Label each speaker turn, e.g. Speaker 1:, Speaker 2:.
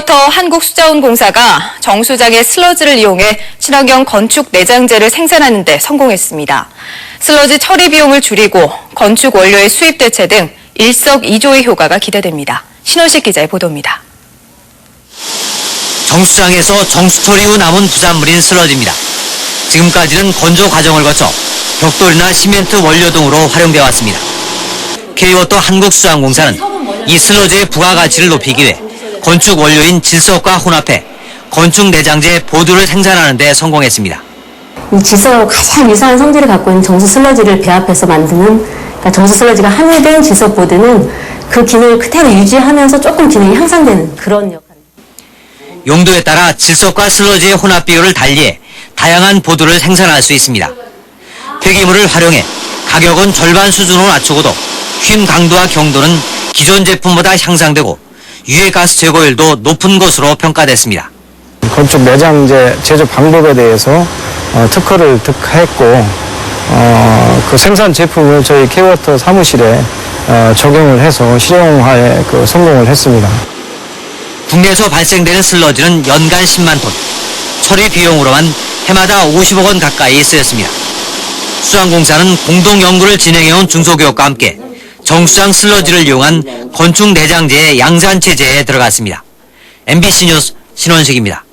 Speaker 1: K워터 한국수자원공사가 정수장의 슬러지를 이용해 친환경 건축 내장재를 생산하는 데 성공했습니다. 슬러지 처리 비용을 줄이고 건축 원료의 수입 대체 등 일석이조의 효과가 기대됩니다. 신원식 기자의 보도입니다.
Speaker 2: 정수장에서 정수 처리 후 남은 부산물인 슬러지입니다. 지금까지는 건조 과정을 거쳐 벽돌이나 시멘트 원료 등으로 활용되어 왔습니다. K워터 한국수자원공사는 이 슬러지의 부가가치를 높이기 위해 건축 원료인 질석과 혼합해 건축 내장재 보드를 생산하는 데 성공했습니다.
Speaker 3: 이 질소하고 가장 유사한 성질을 갖고 있는 정수 슬러지를 배합해서 만드는 그러니까 정수 슬러지가 함유된 질소 보드는 그 기능을 그대로 유지하면서 조금 기능이 향상되는 그런 역할.
Speaker 2: 용도에 따라 질석과 슬러지의 혼합 비율을 달리해 다양한 보드를 생산할 수 있습니다. 폐기물을 활용해 가격은 절반 수준으로 낮추고도 휨 강도와 경도는 기존 제품보다 향상되고 유해가스 제거율도 높은 것으로 평가됐습니다.
Speaker 4: 건축 내장재 제조 방법에 대해서 어, 특허를 득했고 어, 그 생산 제품을 저희 케이워터 사무실에 어, 적용을 해서 실용화에 그 성공을 했습니다.
Speaker 2: 국내에서 발생되는 슬러지는 연간 10만 톤, 처리 비용으로만 해마다 50억 원 가까이 쓰였습니다. 수상공사는 공동 연구를 진행해온 중소기업과 함께 정수장 슬러지를 이용한 건축 내장재의 양산 체제에 들어갔습니다. MBC 뉴스 신원식입니다.